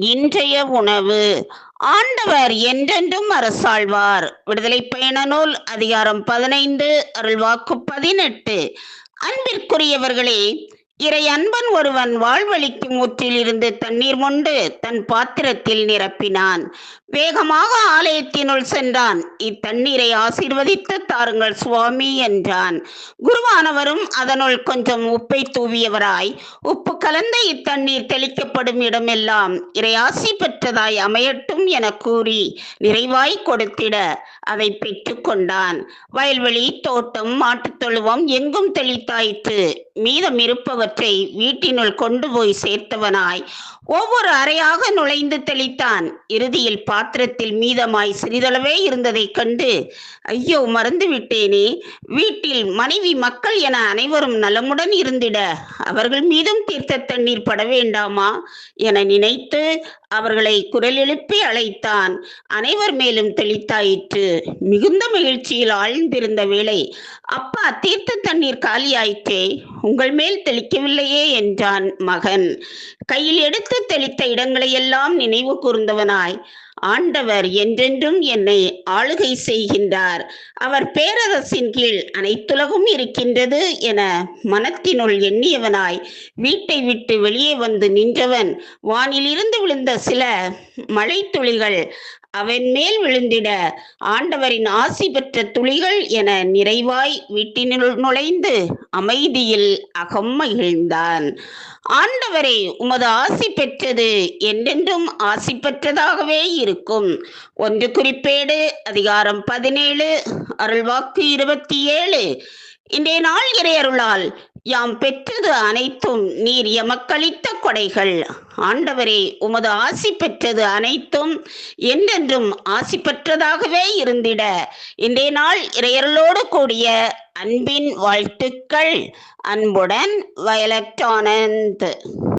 இன்றைய உணவு. ஆண்டவர் என்றென்றும் அரசாழ்வார். விடுதலை பயண நூல் அதிகாரம் பதினைந்து அருள்வாக்கு பதினெட்டு. அன்பிற்குரியவர்களே இறை அன்பன் ஒருவன் வாழ்வழிக்கும் ஊற்றிலிருந்து தண்ணீர் மொண்டு தன் பாத்திரத்தில் நிரப்பினான். வேகமாக ஆலயத்தினுள் சென்றான். இத்தண்ணீரை ஆசீர்வதித்து தாருங்கள் சுவாமி என்றான். குருவானவரும் அதனுள் கொஞ்சம் உப்பை தூவியவராய் உப்பு கலந்த இத்தண்ணீர் தெளிக்கப்படும் இடமெல்லாம் இறை ஆசி பெற்றதாய் அமையட்டும் என கூறி நிறைவாய் கொடுத்திட அதை பெற்றுக்கொண்டான் வயல்வெளி தோட்டம் மாட்டுத் தொழுவம் எங்கும் தெளித்தாயிற்று. மீதம் இருப்பவற்றை வீட்டினுள் கொண்டு போய் சேர்த்தவனாய். ஒவ்வொரு அறையாக நுழைந்து தெளித்தான். இறுதியில் பாத்திரத்தில் மீதமாய் சிறிதளவே இருந்ததைக் கண்டு ஐயோ மறந்து விட்டேனே வீட்டில் மனைவி மக்கள் என அனைவரும் நலமுடன் இருந்திட. அவர்கள் மீதும் தீர்த்த தண்ணீர் பட வேண்டாமா? என நினைத்து அவர்களை குரல் எழுப்பி அழைத்தான். அனைவர் மேலும் தெளித்தாயிற்று. மிகுந்த மகிழ்ச்சியில் ஆழ்ந்திருந்த வேளை அப்பா தீர்த்த தண்ணீர் காலியாயிற்றே. உங்கள் மேல் தெளிக்கவில்லையே என்றான் மகன். கையில் எடுத்து தெளித்த இடங்களையெல்லாம் நினைவு கூர்ந்தவனாய். ஆண்டவர் என்றென்றும் என்னை ஆளுகை செய்கின்றார். அவர் பேரரசின் கீழ் அனைத்துலகும் இருக்கின்றது என மனத்தினுள் எண்ணியவனாய் வீட்டை விட்டு வெளியே வந்து நின்றவன். வானிலிருந்து விழுந்த சில மழை துளிகள் அவன் மேல் விழுந்திட ஆண்டவரின் ஆசி பெற்ற துளிகள் என நிறைவாய் வீட்டினுள் நுழைந்து அமைதியில் அகம் மகிழ்ந்தான். ஆண்டவரே உமது ஆசி பெற்றது என்றென்றும் ஆசி பெற்றதாகவே இருக்கும். ஒன்று குறிப்பேடு அதிகாரம் பதினேழு அருள்வாக்கு இருபத்தி ஏழு. இன்றைய நாள் இறையருளால் யாம் பெற்றது அனைத்தும் நீர் எமக்களித்த கொடைகள். ஆண்டவரே உமது ஆசி பெற்றது அனைத்தும் என்றென்றும் ஆசி பெற்றதாகவே இருந்திட. இன்றைய நாள் இறையர்களோடு கூடிய அன்பின் வாழ்த்துக்கள். அன்புடன் வயலட் ஆனந்த்.